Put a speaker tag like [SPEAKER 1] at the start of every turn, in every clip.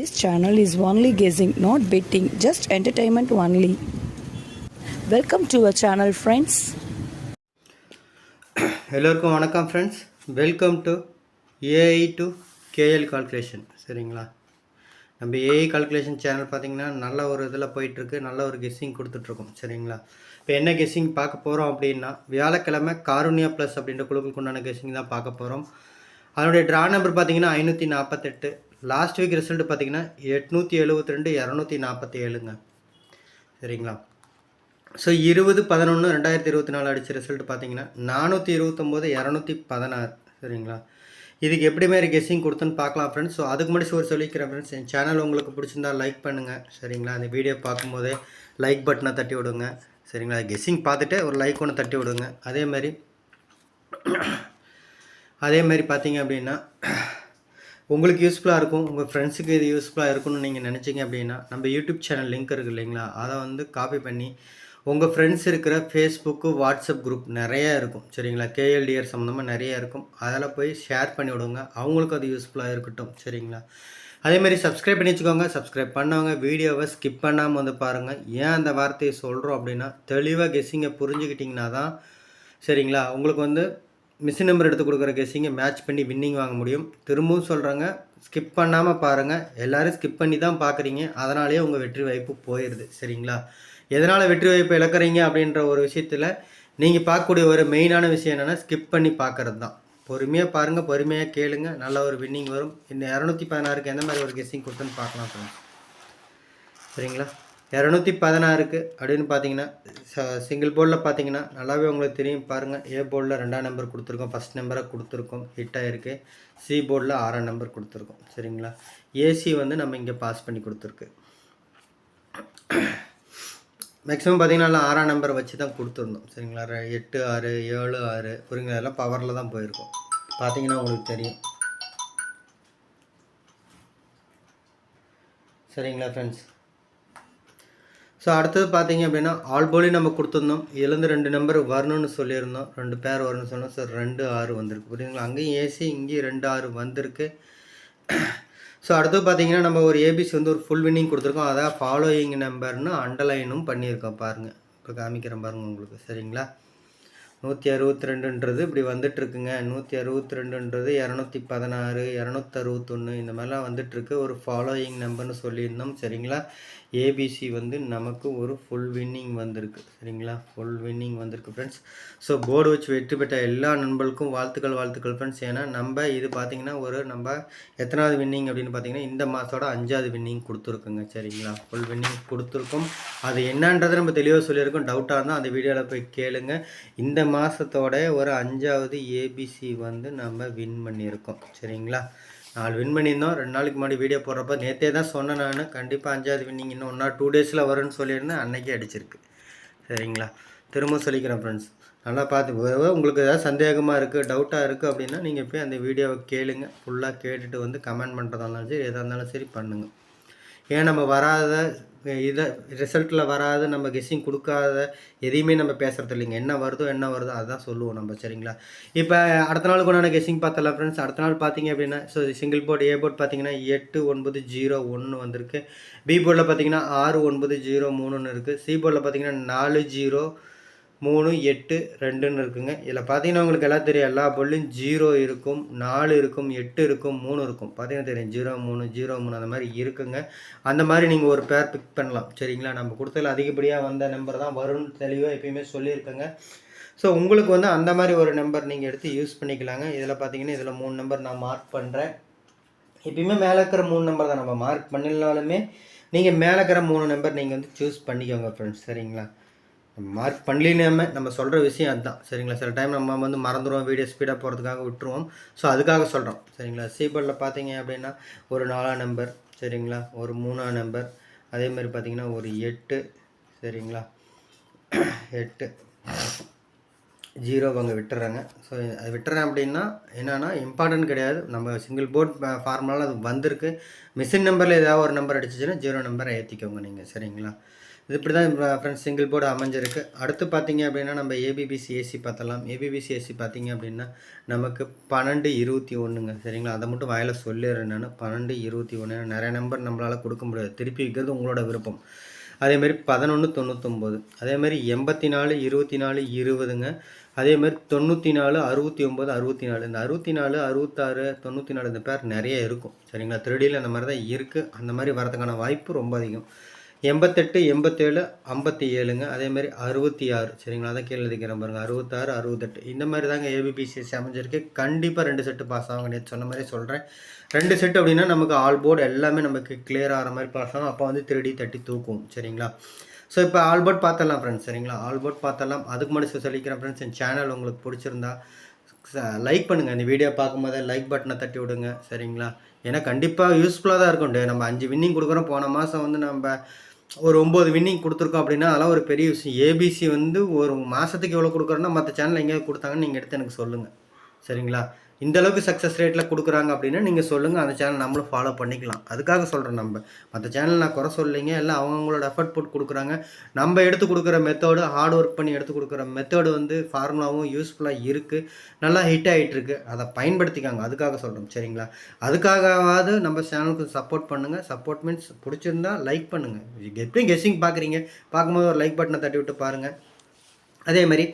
[SPEAKER 1] This channel is only guessing, not betting, just entertainment only. Welcome to our channel friends
[SPEAKER 2] எல்லோருக்கும் வணக்கம் friends welcome to AI to KL calculation சரிங்களா? நம்ம AI calculation channel பார்த்தீங்கன்னா நல்ல ஒரு இதில் போயிட்டுருக்கு. நல்ல ஒரு கெஸ்ஸிங் கொடுத்துட்ருக்கோம். சரிங்களா? இப்போ என்ன கெஸ்ஸிங் பார்க்க போகிறோம் அப்படின்னா வியாழக்கிழமை காருண்யா ப்ளஸ் அப்படின்ற குழுக்களுக்கு உண்டான கெஸ்ஸிங் தான் பார்க்க போகிறோம். அதனுடைய ட்ரா நம்பர் பார்த்தீங்கன்னா ஐநூற்றி நாற்பத்தெட்டு. லாஸ்ட் வீக் ரிசல்ட் பார்த்திங்கன்னா எட்நூற்றி எழுபத்தி ரெண்டு இரநூத்தி நாற்பத்தி ஏழுங்க. சரிங்களா? ஸோ இருபது பதினொன்று ரெண்டாயிரத்தி இருபத்தி நாலு அடித்த ரிசல்ட் பார்த்தீங்கன்னா நானூற்றி இருபத்தொம்போது இரநூத்தி பதினாறு. சரிங்களா? இதுக்கு எப்படி மாதிரி கெஸ்ஸிங் கொடுத்துன்னு பார்க்கலாம் ஃப்ரெண்ட்ஸ் ஸோ அதுக்கு முன்னாடி ஒரு சொல்லிக்கிறேன் ஃப்ரெண்ட்ஸ் என் சேனல் உங்களுக்கு பிடிச்சிருந்தா லைக் பண்ணுங்கள் சரிங்களா? அந்த வீடியோ பார்க்கும்போதே லைக் பட்டனை தட்டி விடுங்க. சரிங்களா? கெஸ்ஸிங் பார்த்துட்டு ஒரு லைக் ஒன்று தட்டி விடுங்க. அதே மாதிரி அதே மாதிரி பார்த்தீங்க அப்படின்னா உங்களுக்கு யூஸ்ஃபுல்லாக இருக்கும். உங்கள் ஃப்ரெண்ட்ஸுக்கு இது யூஸ்ஃபுல்லாக இருக்கும்னு நீங்கள் நினச்சிங்க அப்படின்னா நம்ம யூடியூப் சேனல் லிங்க் இருக்குது இல்லைங்களா? அதை வந்து காப்பி பண்ணி உங்கள் ஃப்ரெண்ட்ஸ் இருக்கிற ஃபேஸ்புக்கு வாட்ஸ்அப் குரூப் நிறையா இருக்கும். சரிங்களா? கேஎல்டிஆர் சம்மந்தமாக நிறையா இருக்கும். அதில் போய் ஷேர் பண்ணி விடுங்க. அவங்களுக்கும் அது யூஸ்ஃபுல்லாக இருக்கட்டும். சரிங்களா? அதேமாதிரி சப்ஸ்கிரைப் பண்ணி வச்சுக்கோங்க. சப்ஸ்கிரைப் பண்ணவங்க வீடியோவை ஸ்கிப் பண்ணாமல் வந்து பாருங்கள் ஏன் அந்த வார்த்தையை சொல்கிறோம் அப்படின்னா தெளிவாக கெஸ்ஸிங்கை புரிஞ்சுக்கிட்டிங்கன்னா தான் சரிங்களா? உங்களுக்கு வந்து மிஷின் நம்பர் எடுத்து கொடுக்குற கெஸ்ஸிங்கை மேட்ச் பண்ணி வின்னிங் வாங்க முடியும். திரும்பவும் சொல்கிறாங்க ஸ்கிப் பண்ணாமல் பாருங்கள் எல்லோரும் ஸ்கிப் பண்ணி தான் பார்க்குறீங்க அதனாலேயே உங்கள் வெற்றி வாய்ப்பு போயிடுது சரிங்களா? எதனால் வெற்றி வாய்ப்பு இழக்கிறீங்க அப்படின்ற ஒரு விஷயத்தில் நீங்கள் பார்க்கக்கூடிய ஒரு மெயினான விஷயம் என்னென்னா ஸ்கிப் பண்ணி பார்க்குறது தான். பொறுமையாக பாருங்கள் பொறுமையாக கேளுங்க. நல்ல ஒரு வின்னிங் வரும். இந்த இரநூத்தி பதினாறுக்கு எந்த மாதிரி ஒரு கெஸ்ஸிங் கொடுத்துன்னு பார்க்கலாம் ஃப்ரெண்ட்ஸ் சரிங்களா? இரநூத்தி பதினாறுக்கு அப்படின்னு பார்த்தீங்கன்னா சிங்கிள் போர்டில் பார்த்தீங்கன்னா நல்லாவே உங்களுக்கு தெரியும் பாருங்கள் ஏ போர்டில் ரெண்டாம் நம்பர் கொடுத்துருக்கோம். ஃபஸ்ட் நம்பரை கொடுத்துருக்கோம். ஹிட் ஆகிருக்கு சி போர்டில் ஆறாம் நம்பர் கொடுத்துருக்கோம். சரிங்களா? ஏசி வந்து நம்ம இங்கே பாஸ் பண்ணி கொடுத்துருக்கு. மேக்ஸிமம் பார்த்தீங்கன்னா ஆறாம் நம்பர் வச்சு தான் கொடுத்துருந்தோம். சரிங்களா? எட்டு ஆறு ஏழு ஆறு புரியுங்களா? எல்லாம் பவரில் தான் போயிருக்கோம். பார்த்தீங்கன்னா உங்களுக்கு தெரியும். சரிங்களா ஃப்ரெண்ட்ஸ் ஸோ அடுத்தது பார்த்தீங்க அப்படின்னா ஆல்போலி நம்ம கொடுத்துருந்தோம். இதுலேருந்து ரெண்டு நம்பர் வரணும்னு சொல்லியிருந்தோம். ரெண்டு பேர் வரணும்னு சொன்னோம். ஸோ ரெண்டு ஆறு வந்திருக்கு. புரியுதுங்களா? அங்கேயும் ஏசி இங்கேயும் ரெண்டு ஆறு வந்திருக்கு. ஸோ அடுத்தது பார்த்தீங்கன்னா நம்ம ஒரு ஏபிசி வந்து ஒரு ஃபுல் வின்னிங் கொடுத்துருக்கோம். அதான் ஃபாலோயிங் நம்பர்னு அண்டர்லைனும் பண்ணியிருக்கோம் பாருங்கள் இப்போ காமிக்கிறேன் பாருங்கள் உங்களுக்கு. சரிங்களா? நூற்றி அறுபத்தி ரெண்டுன்றது இப்படி வந்துட்டுருக்குங்க. நூற்றி அறுபத்தி ரெண்டுன்றது இரநூத்தி பதினாறு இரநூத்தி அறுபத்தொன்று இந்த மாதிரிலாம் வந்துட்டுருக்கு. ஒரு ஃபாலோயிங் நம்பர்னு சொல்லியிருந்தோம். சரிங்களா? ஏபிசி வந்து நமக்கு ஒரு ஃபுல் வின்னிங் வந்திருக்கு. சரிங்களா? ஃபுல் வின்னிங் வந்திருக்கு ஃப்ரெண்ட்ஸ் ஸோ போர்டு வச்சு வெற்றி பெற்ற எல்லா நண்பர்களுக்கும் வாழ்த்துக்கள் வாழ்த்துக்கள் ஃப்ரெண்ட்ஸ் ஏன்னா நம்ம இது பார்த்திங்கன்னா ஒரு நம்ம எத்தனாவது வின்னிங் அப்படின்னு பார்த்தீங்கன்னா இந்த மாதத்தோட அஞ்சாவது வின்னிங் கொடுத்துருக்குங்க. சரிங்களா? ஃபுல் வின்னிங் கொடுத்துருக்கோம். அது என்னன்றதை நம்ம தெளிவாக சொல்லியிருக்கோம். டவுட்டாக இருந்தால் அந்த வீடியோவில் போய் கேளுங்க. இந்த மாதத்தோட ஒரு அஞ்சாவது ஏபிசி வந்து நம்ம வின் பண்ணியிருக்கோம். சரிங்களா? நாலு வின் பண்ணியிருந்தோம். ரெண்டு நாளைக்கு முன்னாடி வீடியோ போடுறப்ப நேற்றே தான் சொன்னேன் நான். கண்டிப்பாக அஞ்சாவது வின்னிங் இன்னும் ஒன்றா டூ டேஸில் வரும்னு சொல்லியிருந்தேன். அன்றைக்கே அடிச்சிருக்கு. சரிங்களா? திரும்ப சொல்லிக்கிறேன் ஃப்ரெண்ட்ஸ் நல்லா பார்த்து உங்களுக்கு ஏதாவது சந்தேகமாக இருக்குது டவுட்டாக இருக்குது அப்படின்னா நீங்கள் போய் அந்த வீடியோவை கேளுங்க. ஃபுல்லாக கேட்டுட்டு வந்து கமெண்ட் பண்ணுறதா இருந்தாலும் சரி எதாக இருந்தாலும் சரி பண்ணுங்கள் ஏன் நம்ம வராத இதை ரிசல்ட்டில் வராத நம்ம கெஸ்ஸிங் கொடுக்காத எதையுமே நம்ம பேசுகிறது இல்லைங்க. என்ன வருதோ என்ன வருதோ அதுதான் சொல்லுவோம் நம்ம சரிங்களா? இப்போ அடுத்த நாள் நான் கெஸ்ஸிங் பார்த்தலாம் ஃப்ரெண்ட்ஸ் அடுத்த நாள் பார்த்தீங்க அப்படின்னா so single board A board பார்த்தீங்கன்னா எட்டு ஒன்பது ஜீரோ ஒன்று வந்திருக்கு. பி போர்டில் பார்த்தீங்கன்னா ஆறு ஒன்பது ஜீரோ மூணுன்னு இருக்குது சி போர்டில் பார்த்தீங்கன்னா நாலு ஜீரோ மூணு எட்டு ரெண்டுன்னு இருக்குங்க. இதில் பார்த்தீங்கன்னா உங்களுக்கு எல்லாம் தெரியும். எல்லா பொருளும் ஜீரோ இருக்கும் நாலு இருக்கும் எட்டு இருக்கும் மூணு இருக்கும். பார்த்தீங்கன்னா தெரியும். ஜீரோ மூணு ஜீரோ மூணு அந்த மாதிரி இருக்குங்க. அந்த மாதிரி நீங்கள் ஒரு பேர் பிக் பண்ணலாம். சரிங்களா? நம்ம கொடுத்ததில் அதிகப்படியாக வந்த நம்பர் தான் வரும்னு தெளிவாக எப்பயுமே சொல்லியிருக்கேங்க. ஸோ உங்களுக்கு வந்து அந்த மாதிரி ஒரு நம்பர் நீங்கள் எடுத்து யூஸ் பண்ணிக்கலாங்க. இதில் பார்த்தீங்கன்னா இதில் மூணு நம்பர் நான் மார்க் பண்ணுறேன் எப்பயுமே மேலே இருக்கிற மூணு நம்பர் தான் நம்ம மார்க் பண்ணினாலுமே நீங்கள் மேலே இருக்கிற மூணு நம்பர் நீங்கள் வந்து சூஸ் பண்ணிக்கோங்க ஃப்ரெண்ட்ஸ் சரிங்களா? மார்க் பண்ணலினாம நம்ம சொல்கிற விஷயம் அதுதான். சரிங்களா? சில டைம் நம்ம வந்து மறந்துடுவோம் வீடியோ ஸ்பீடாக போகிறதுக்காக விட்டுருவோம். ஸோ அதுக்காக சொல்கிறோம் சரிங்களா? சீபோர்டில் பார்த்தீங்க அப்படின்னா ஒரு நாலாம் நம்பர் சரிங்களா? ஒரு மூணாம் நம்பர் அதேமாதிரி பார்த்தீங்கன்னா ஒரு எட்டு சரிங்களா? எட்டு. ஜீரோ அவங்க விட்டுறாங்க. ஸோ அது விட்டுறேன் அப்படின்னா என்னென்னா இம்பார்ட்டன்ட் கிடையாது. நம்ம சிங்கிள் போர்ட் ஃபார்முலாவில் அது வந்திருக்கு. மிஷின் நம்பரில் ஏதாவது ஒரு நம்பர் அடிச்சிச்சுன்னா ஜீரோ நம்பரை ஏற்றிக்கோங்க நீங்கள் சரிங்களா? இது இப்படி தான் ஃப்ரெண்ட்ஸ் சிங்கிள் போர்டு அமைஞ்சிருக்கு. அடுத்து பார்த்தீங்க அப்படின்னா நம்ம ஏபிபிசி ஏசி பார்த்தலாம் ஏபிபிசி ஏசி பார்த்தீங்க அப்படின்னா நமக்கு பன்னெண்டு இருபத்தி ஒன்றுங்க சரிங்களா? அதை மட்டும் வாயில் சொல்லிடுறேன் நான். பன்னெண்டு இருபத்தி ஒன்று நிறைய நம்பர் நம்மளால் கொடுக்க முடியாது. திருப்பி வைக்கிறது உங்களோட விருப்பம். அதேமாரி பதினொன்று தொண்ணூத்தொம்பது. அதேமாரி எண்பத்தி நாலு இருபத்தி நாலு இருபதுங்க. அதேமாரி தொண்ணூற்றி நாலு அறுபத்தி ஒம்பது அறுபத்தி நாலு இந்த அறுபத்தி நாலு அறுபத்தாறு தொண்ணூற்றி நாலு இந்த பேர் நிறைய இருக்கும். சரிங்களா? திருடியில் அந்த மாதிரி தான் இருக்குது அந்த மாதிரி வரதுக்கான வாய்ப்பு ரொம்ப அதிகம். எண்பத்தெட்டு எண்பத்தேழு ஐம்பத்தி ஏழுங்க அதேமாதிரி அறுபத்தி ஆறு சரிங்களா? அதான் கீழே எழுதிக்கிறேன் பாருங்க. அறுபத்தாறு அறுபத்தெட்டு. இந்த மாதிரி தாங்க ஏபிபிசிஎஸ்சி அமைஞ்சிருக்கு. கண்டிப்பாக ரெண்டு செட்டு பாஸ் ஆகுங்க. நேற்று சொன்ன மாதிரி சொல்கிறேன் ரெண்டு செட் அப்படின்னா நமக்கு ஆல் போர்டு எல்லாமே நமக்கு கிளியர் ஆகிற மாதிரி பாஸ் ஆகும். அப்போ வந்து திருடி தட்டி தூக்கும். சரிங்களா? ஸோ இப்போ ஆல் போர்ட் பார்த்தலாம் ஃப்ரெண்ட்ஸ் சரிங்களா? ஆல் போர்ட் பார்த்தலாம் அதுக்கு முன்னாடி சொல்லிக்கிறேன் ஃப்ரெண்ட்ஸ் என் சேனல் உங்களுக்கு பிடிச்சிருந்தா லைக் பண்ணுங்கள் இந்த வீடியோ பார்க்கும்போதே லைக் பட்டனை தட்டி விடுங்க. சரிங்களா? ஏன்னா கண்டிப்பாக யூஸ்ஃபுல்லாக தான் இருக்கும். டே நம்ம அஞ்சு வின்னிங் கொடுக்குறோம். போன மாதம் வந்து நம்ம ஒரு ஒம்பது வின்னிங் கொடுத்துருக்கோம் அப்படின்னா அதெல்லாம் ஒரு பெரிய விஷயம். ஏபிசி வந்து ஒரு மாதத்துக்கு எவ்வளோ கொடுக்குறோன்னா மற்ற சேனல் எங்கேயாவது கொடுத்தாங்கன்னு நீங்கள் எடுத்து எனக்கு சொல்லுங்கள் சரிங்களா? இந்த அளவுக்கு சக்ஸஸ் ரேட்டில் கொடுக்குறாங்க அப்படின்னா நீங்கள் சொல்லுங்கள் அந்த சேனல் நம்மளும் ஃபாலோ பண்ணிக்கலாம். அதுக்காக சொல்கிறேன் நம்ம. மற்ற சேனல் நான் குறை சொல்லிங்க எல்லாம் அவங்கவுங்களோட எஃபர்ட் போட்டு கொடுக்குறாங்க. நம்ம எடுத்து கொடுக்குற மெத்தோடு ஹார்ட் ஒர்க் பண்ணி எடுத்து கொடுக்குற மெத்தோடு வந்து ஃபார்முலாவும் யூஸ்ஃபுல்லாக இருக்குது நல்லா ஹிட் ஆகிட்டு இருக்கு அதை பயன்படுத்திக்காங்க. அதுக்காக சொல்கிறோம் சரிங்களா? அதுக்காகவாவது நம்ம சேனலுக்கு சப்போர்ட் பண்ணுங்கள் சப்போர்ட் மீன்ஸ் பிடிச்சிருந்தா லைக் பண்ணுங்கள் எப்படியும் கெஸ்ஸிங் பார்க்குறீங்க. பார்க்கும்போது ஒரு லைக் பட்டனை தட்டி விட்டு பாருங்கள் அதே மாதிரி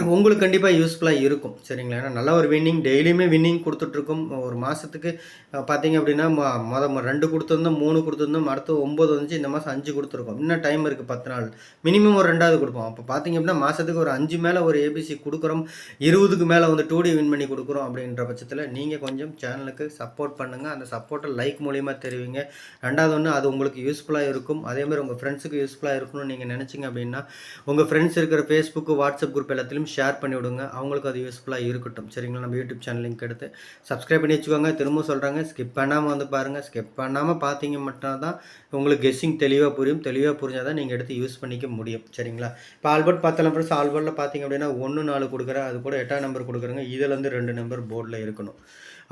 [SPEAKER 2] உங்களுக்கு கண்டிப்பாக யூஸ்ஃபுல்லாக இருக்கும் சரிங்களா? ஏன்னா நல்ல ஒரு வின்னிங் டெய்லியுமே வின்னிங் கொடுத்துட்ருக்கும். ஒரு மாதத்துக்கு பார்த்தீங்க அப்படின்னா மொ- மொத ரெண்டு கொடுத்துருந்தோம் மூணு கொடுத்துருந்தோம் அடுத்து ஒம்பது வந்துச்சு இந்த மாதம் அஞ்சு கொடுத்துருக்கோம். இன்னும் டைம் இருக்குது பத்து நாள். மினிமம் ஒரு ரெண்டாவது கொடுப்போம். அப்போ பார்த்தீங்க அப்படின்னா மாதத்துக்கு ஒரு அஞ்சு மேலே ஒரு ஏபிசி கொடுக்குறோம் இருபதுக்கு மேலே வந்து டூ டி வின் பண்ணி கொடுக்குறோம் அப்படின்ற பட்சத்தில் நீங்கள் கொஞ்சம் சேனலுக்கு சப்போர்ட் பண்ணுங்கள் அந்த சப்போர்ட்டை லைக் மூலியமாக தெரிவிங்க. ரெண்டாவது ஒன்று அது உங்களுக்கு யூஸ்ஃபுல்லாக இருக்கும். அதேமாதிரி உங்கள் ஃப்ரெண்ட்ஸுக்கு யூஸ்ஃபுல்லாக இருக்கணும்னு நீங்கள் நினச்சிங்க அப்படின்னா உங்கள் ஃப்ரெண்ட்ஸ் இருக்கிற ஃபேஸ்புக்கு வாட்ஸ்அப் குரூப் எல்லாத்துலேயும் ஷேர் பண்ணி விடுங்க அவங்களுக்கு அது யூஸ்ஃபுல்லாக இருக்கட்டும். சரிங்களா? நம்ம யூடியூப் சேனல் லிங்க் எடுத்து சப்ஸ்கிரைப் பண்ணி வச்சுக்கோங்க. திரும்ப சொல்கிறாங்க ஸ்கிப் பண்ணாமல் வந்து பாருங்கள் ஸ்கிப் பண்ணாமல் பார்த்தீங்க மட்டும் தான் உங்களுக்கு கெஸ்ஸிங் தெளிவாக புரியும். தெளிவாக புரிஞ்சால் தான் நீங்கள் எடுத்து யூஸ் பண்ணிக்க முடியும். சரிங்களா? இப்போ ஆல்பர்ட் பார்த்தலாம் ஃப்ரெண்ட்ஸ் ஆல்பர்ட்டில் பார்த்தீங்க அப்படின்னா ஒன்று நாலு கொடுக்குறேன். அது கூட எட்டாம் நம்பர் கொடுக்குறேங்க. இதுலேருந்து ரெண்டு நம்பர் போர்டில் இருக்கணும்.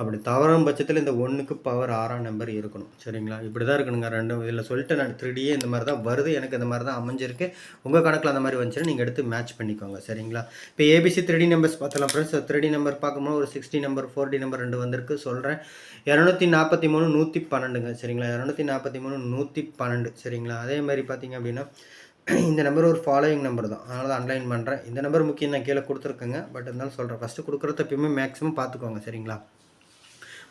[SPEAKER 2] அப்படி தவறும் பட்சத்தில் இந்த ஒன்றுக்கு பவர் ஆறாம் நம்பர் இருக்கணும். சரிங்களா? இப்படி தான் இருக்கணுங்க. ரெண்டு இதில் சொல்லிட்டு நான். த்ரீடியே இந்த மாதிரி தான் வருது. எனக்கு இந்த மாதிரி தான் அமைஞ்சிருக்கு. உங்கள் கணக்கில் அந்த மாதிரி வந்துச்சுன்னா நீங்கள் எடுத்து மேட்ச் பண்ணிக்கோங்க. சரிங்களா? இப்போ ஏபிசி த்ரீ நம்பர்ஸ் பார்த்தலாம் ஃப்ரெண்ட்ஸ் த்ரீ நம்பர் பார்க்கும்போது ஒரு sixty number four D number ரெண்டு வந்திருக்கு சொல்கிறேன் இரநூத்தி நாற்பத்தி மூணு நூற்றி பன்னெண்டுங்க சரிங்களா இரநூத்தி நாற்பத்தி மூணு நூற்றி பன்னெண்டு சரிங்களா? அதே மாதிரி பார்த்தீங்க அப்படின்னா இந்த நம்பர் ஒரு ஃபாலோயிங் நம்பர் தான். அதனால் தான் அன்லைன் பண்ணுறேன் இந்த நம்பர் முக்கியம் நான் கீழே கொடுத்துருக்கேங்க. பட் இருந்தாலும் சொல்கிறேன் ஃபஸ்ட்டு கொடுக்குறத எப்பயுமே மேக்ஸிமம் பார்த்துக்கோங்க. சரிங்களா?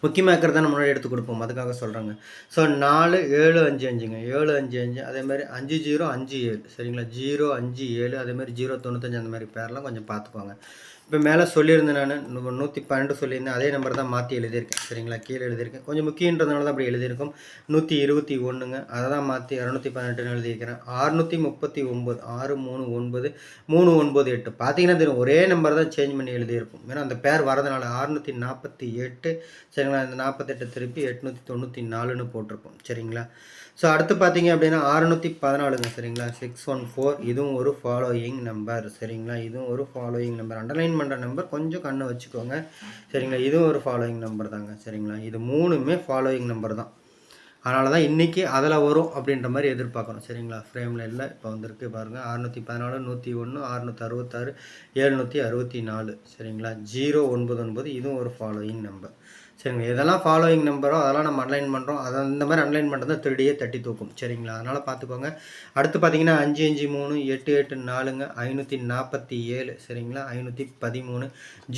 [SPEAKER 2] முக்கியமாக இருக்கிறத நம்ம முன்னாடி எடுத்து கொடுப்போம். அதுக்காக சொல்கிறாங்க ஸோ நாலு ஏழு அஞ்சு அஞ்சுங்க. ஏழு அஞ்சு அஞ்சு அதேமாதிரி அஞ்சு ஜீரோ அஞ்சு ஏழு. சரிங்களா? ஜீரோ அஞ்சு ஏழு அதேமாதிரி ஜீரோ தொண்ணூத்தஞ்சு அந்த மாதிரி பேரெலாம் கொஞ்சம் பார்த்துக்கோங்க. இப்போ மேலே சொல்லியிருந்தேன் நான். நூற்றி பன்னெண்டு சொல்லியிருந்தேன். அதே நம்பர் தான் மாற்றி எழுதியிருக்கேன். சரிங்களா? கீழே எழுதியிருக்கேன். கொஞ்சம் முக்கியன்றதுனால தான் அப்படி எழுதியிருக்கோம். நூற்றி இருபத்தி ஒன்றுங்க அதை தான் மாற்றி இரநூத்தி பன்னெண்டுன்னு எழுதியிருக்கிறேன். ஆறுநூற்றி முப்பத்தி ஒம்பது ஆறு மூணு ஒன்பது மூணு ஒன்பது எட்டு. பார்த்தீங்கன்னா தெரியும். ஒரே நம்பர் தான் சேஞ்ச் பண்ணி எழுதியிருக்கும் ஏன்னா அந்த பேர் வரதுனால ஆறுநூற்றி நாற்பத்தி எட்டு சரிங்களா? இந்த நாற்பத்தெட்டு திருப்பி எட்நூற்றி தொண்ணூற்றி நாலுன்னு போட்டிருப்போம். சரிங்களா? ஸோ அடுத்து பார்த்தீங்க அப்படின்னா அறுநூற்றி பதினாலுங்க சரிங்களா? சிக்ஸ் ஒன் ஃபோர் இதுவும் ஒரு ஃபாலோயிங் நம்பர் சரிங்களா? இதுவும் ஒரு ஃபாலோயிங் நம்பர் அண்டர்லைன் பண்ணுற நம்பர் கொஞ்சம் கண்ணை வச்சுக்கோங்க சரிங்களா? இதுவும் ஒரு ஃபாலோயிங் நம்பர் தாங்க சரிங்களா? இது மூணுமே ஃபாலோயிங் நம்பர் தான். அதனால தான் இன்றைக்கி அதில் வரும் அப்படின்ற மாதிரி எதிர்பார்க்குறோம் சரிங்களா? ஃப்ரேமில் இல்லை இப்போ வந்திருக்கு பாருங்கள் அறுநூற்றி பதினாலு நூற்றி ஒன்று அறுநூற்றி அறுபத்தாறு எழுநூற்றி அறுபத்தி நாலு சரிங்களா? ஜீரோ ஒன்பது ஒன்பது இதுவும் ஒரு ஃபாலோயிங் நம்பர் சரிங்களா? எதெல்லாம் ஃபாலோயிங் நம்பரோ அதெல்லாம் நம்ம அன்லைன் பண்ணுறோம் அதை அந்த மாதிரி அன்லைன் பண்ணுறது தான் திருடியே தட்டி தூக்கும். சரிங்களா? அதனால் பார்த்துக்கோங்க அடுத்து பார்த்தீங்கன்னா அஞ்சு அஞ்சு மூணு எட்டு எட்டு நாலுங்க ஐநூற்றி நாற்பத்தி ஏழு. சரிங்களா? ஐநூற்றி பதிமூணு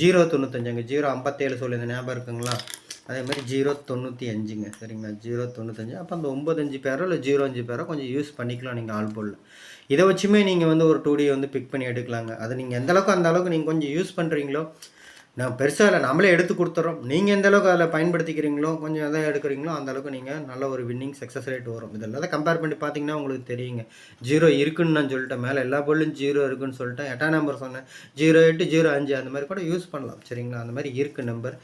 [SPEAKER 2] ஜீரோ தொண்ணூத்தஞ்சுங்க ஜீரோ ஐம்பத்தேழு சொல்லியிருந்த ஞாபகம் இருக்குங்களா? அதே மாதிரி ஜீரோ தொண்ணூற்றி அஞ்சுங்க. சரிங்களா? ஜீரோ தொண்ணூத்தஞ்சு. அப்போ அந்த ஒம்பதஞ்சு பேரோ இல்லை ஜீரோ அஞ்சு பேரோ கொஞ்சம் யூஸ் பண்ணிக்கலாம் நீங்கள் ஆள் போடல. இதை வச்சுமே நீங்கள் வந்து ஒரு டூ டி வந்து பிக் பண்ணி எடுக்கலாங்க. அது நீங்கள் எந்தளவுக்கு அந்த அளவுக்கு நீங்கள் கொஞ்சம் யூஸ் பண்ணுறீங்களோ நான் பெருசாக இல்லை நம்மளே எடுத்து கொடுத்துறோம். நீங்கள் எந்த அளவுக்கு அதில் பயன்படுத்திக்கிறீங்களோ கொஞ்சம் எதாவது எடுக்கிறீங்களோ அந்த அளவுக்கு நீங்கள் நல்ல ஒரு வின்னிங் சக்ஸஸ் ரேட் வரும். இதெல்லாம் தான் கம்பேர் பண்ணி பார்த்தீங்கன்னா உங்களுக்கு தெரியுங்க. ஜீரோ இருக்குன்னு நான் சொல்லிட்டேன். மேலே எல்லா பொருளும் ஜீரோ இருக்குன்னு சொல்லிட்டேன். எட்டாம் நம்பர் சொன்னேன். ஜீரோ எட்டு ஜீரோ அஞ்சு அந்த மாதிரி கூட யூஸ் பண்ணலாம். சரிங்களா? அந்த மாதிரி இருக்குது நம்பர்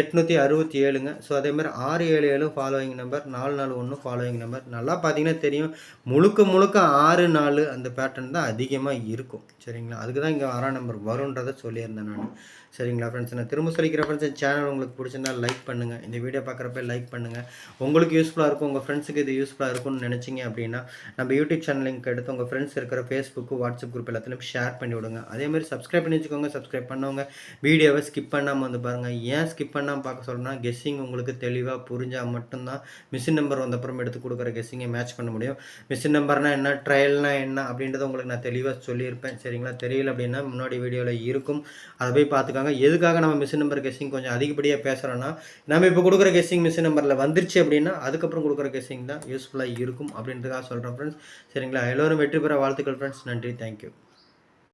[SPEAKER 2] எட்நூற்றி அறுபத்தி ஏழுங்க. ஸோ அதேமாதிரி ஆறு ஏழு ஏழு ஃபாலோவிங் நம்பர் நாலு நாலு ஒன்று ஃபாலோவிங் நம்பர் நல்லா பார்த்தீங்கன்னா தெரியும். முழுக்க முழுக்க ஆறு நாலு அந்த பேட்டர்ன் தான் அதிகமாக இருக்கும். சரிங்களா? அதுக்கு தான் இங்கே ஆறாம் நம்பர் வரும்ன்றதை சொல்லியிருந்தேன் நான். சரிங்களா ஃப்ரெண்ட்ஸ் நான் திரும்ப சொல்லிக்கிற ஃப்ரெண்ட்ஸ் சேனல் உங்களுக்கு பிடிச்சிருந்தா லைக் பண்ணுங்கள் இந்த வீடியோ பார்க்குறப்ப லைக் பண்ணுங்கள் உங்களுக்கு யூஸ்ஃபுல்லாக இருக்கும். உங்கள் ஃப்ரெண்ட்ஸுக்கு இது யூஸ்ஃபுல்லாக இருக்கும்னு நினச்சிங்க அப்படின்னா நம்ம யூடியூப் சேனல் லிங்க் எடுத்து உங்கள் ஃப்ரெண்ட்ஸ் இருக்கிற ஃபேஸ்புக்கு வாட்ஸ்அப் குரூப் எல்லாத்துலையும் ஷேர் பண்ணி விடுங்க அதே மாதிரி சப்ஸ்கிரைப் பண்ணி வச்சுக்கோங்க. சப்ஸ்கிரைப் பண்ணவங்க வீடியோவை ஸ்கிப் பண்ணாமல் வந்து பாருங்கள் ஏன் ஸ்கிப் பண்ண பண்ணாமல் பார்க்க சொல்கிறேன்னா கெஸ்ஸிங் உங்களுக்கு தெளிவாக புரிஞ்சால் மட்டும்தான் மிஷின் நம்பர் வந்தப்புறம் எடுத்து கொடுக்குற கெஸ்ஸிங்கை மேட்ச் பண்ண முடியும். மிஷின் நம்பர்னா என்ன ட்ரையல்னால் என்ன அப்படின்றத உங்களுக்கு நான் தெளிவாக சொல்லியிருப்பேன். சரிங்களா? தெரியல அப்படின்னா முன்னாடி வீடியோவில் இருக்கும். அதை போய் பார்த்துக்காங்க. எதுக்காக நம்ம மிஷின் நம்பர் கெஸ்ஸிங் கொஞ்சம் அதிகப்படியாக பேசுகிறோன்னா நம்ம இப்போ கொடுக்குற கெஸ்ஸிங் மிஷின் நம்பரில் வந்துருச்சு அப்படின்னா அதுக்கப்புறம் கொடுக்குற கெஸ்ஸிங் தான் யூஸ்ஃபுல்லாக இருக்கும் அப்படின்றதுக்காக சொல்கிறேன் ஃப்ரெண்ட்ஸ் சரிங்களா? எல்லோரும் வெற்றி பெற வாழ்த்துக்கள் ஃப்ரெண்ட்ஸ் நன்றி. தேங்க்யூ